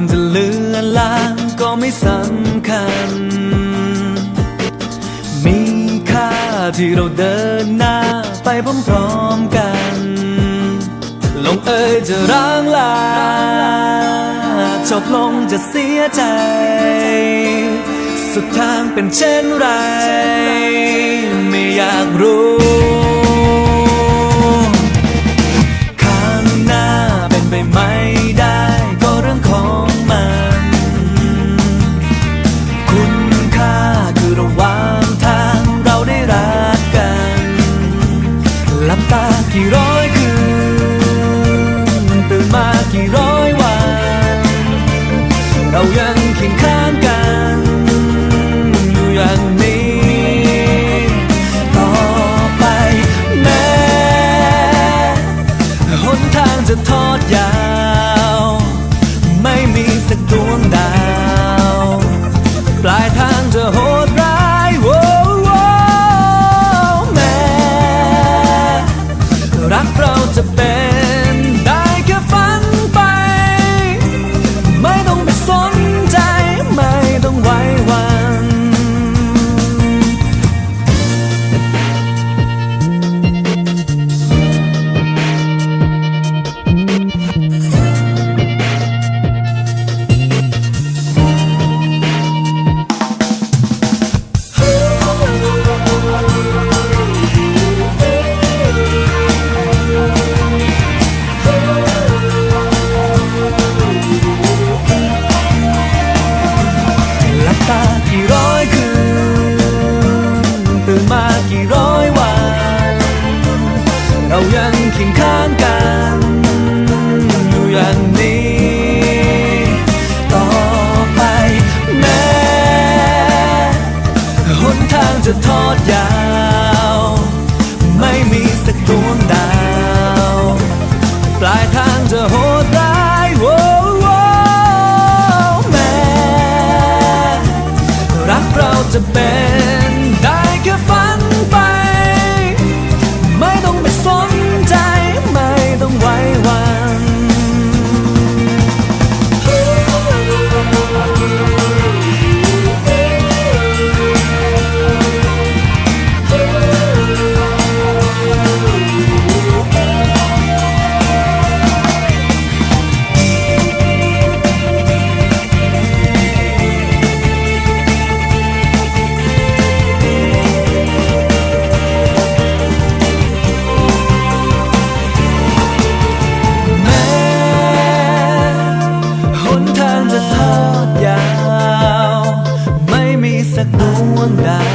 มันจะเลือนลางก็ไม่สำคัญ มีค่าที่เราเดินหน้าไปพร้อมๆกัน ลงเอยจะร้างลาจบลงจะเสียใจ สุดทางเป็นเช่นไร ไม่อยากรู้ จะทอดยาว ไม่มีสักดวงดาว ปลายทางจะโห 건가?